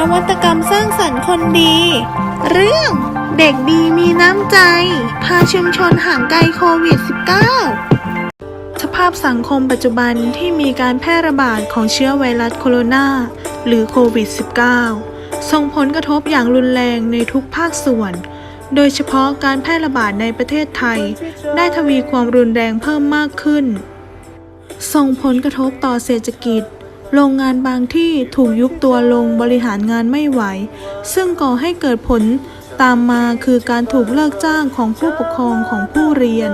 นวัตกรรมสร้างสรรค์คนดี เรื่องเด็กดีมีน้ำใจ พาชุมชนห่างไกลโควิด -19 สภาพสังคมปัจจุบันที่มีการแพร่ระบาดของเชื้อไวรัสโคโรนาหรือโควิด -19 ส่งผลกระทบอย่างรุนแรงในทุกภาคส่วน โดยเฉพาะการแพร่ระบาดในประเทศไทย ได้ทวีความรุนแรงเพิ่มมากขึ้น ส่งผลกระทบต่อเศรษฐกิจ โรงงานบางที่ถูกยุบตัวลงบริหารงานไม่ไหว ซึ่งก่อให้เกิดผลตามมาคือการถูกเลิกจ้างของผู้ปกครองของผู้เรียน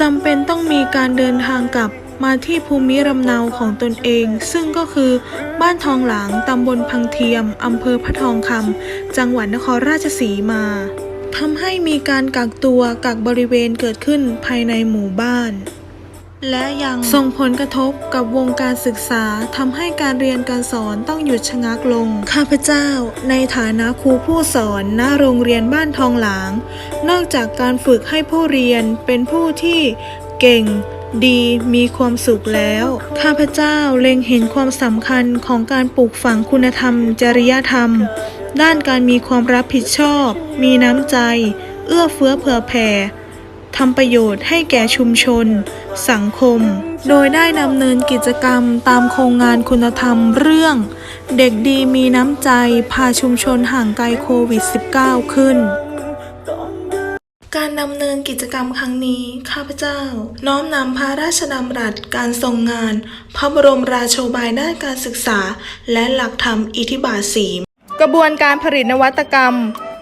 จำเป็นต้องมีการเดินทางกลับมาที่ภูมิลำเนาของตนเอง ซึ่งก็คือ บ้านทองหลางตำบลพังเทียมอำเภอพระทองคำจังหวัดนครราชสีมาทำให้มีการกักตัวกักบริเวณเกิดขึ้นภายในหมู่บ้าน และยังส่งผลกระทบกับวงการศึกษาทำให้การเรียนการสอนต้องหยุดชะงักลง ข้าพเจ้า ในฐานะครูผู้สอนณโรงเรียนบ้านทองหลาง นอกจากการฝึกให้ผู้เรียนเป็นผู้ที่เก่งดีมีความสุขแล้ว ข้าพเจ้าเล็งเห็นความสำคัญของการปลูกฝังคุณธรรม จริยธรรม ด้านการมีความรับผิดชอบ มีน้ำใจ เอื้อเฟื้อเผื่อแผ่ ทำประโยชน์ให้แก่ชุมชน สังคม โดยได้ดำเนินกิจกรรมตามโครงงานคุณธรรมเรื่อง เด็กดีมีน้ำใจพาชุมชนห่างไกลโควิด -19 ขึ้นการดำเนินกิจกรรมครั้งนี้ ข้าพเจ้า น้อมนำพระราชดำรัสการทรงงาน พระบรมราโชบายด้านการศึกษา และหลักธรรมอิทธิบาทสีกระบวนการผลิตนวัตกรรม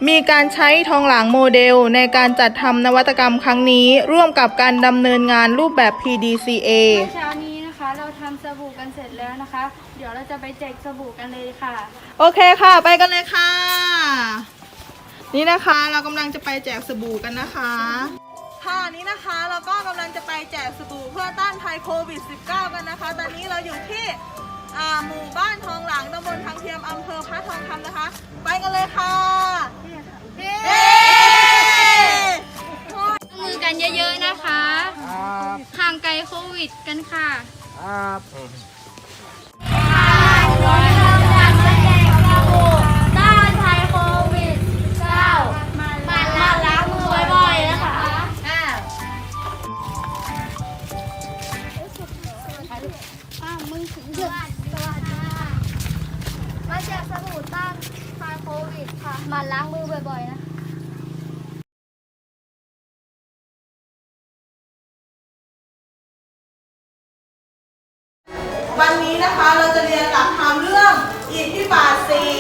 มีการใช้ทองหลางโมเดลในการจัดทำนวัตกรรมครั้งนี้ ร่วมกับการดำเนินงานรูปแบบ PDCA เมื่อเช้านี้นะคะ เราทำสบู่กันเสร็จแล้วนะคะ เดี๋ยวเราจะไปแจกสบู่กันเลยค่ะ โอเคค่ะ ไปกันเลยค่ะ นี่นะคะเรากำลังจะไปแจกสบู่กันนะคะ ค่ะนี้นะคะเราก็กำลังจะไปแจกสบู่เพื่อต้านภัยโควิด -19 กันนะคะ ตอนนี้เราอยู่ที่อ่าหมู่บ้านทองหลางตำบลทางเทียมอำเภอพระทองคำนะคะ ไปกันเลยค่ะเย้ มือกันเยอะๆนะคะห่างไกลโควิดกันค่ะต้านภัยโควิด9มาล้างมือบ่อยๆนะคะอ้าวมึงถึงเดือดสวัสดีค่ะมาแจกสบู่ต้านภัยโควิดค่ะหมันล้างมือบ่อยๆนะ วันนี้นะคะเราจะเรียนหลักธรรมเรื่องอิทธิบาทสี่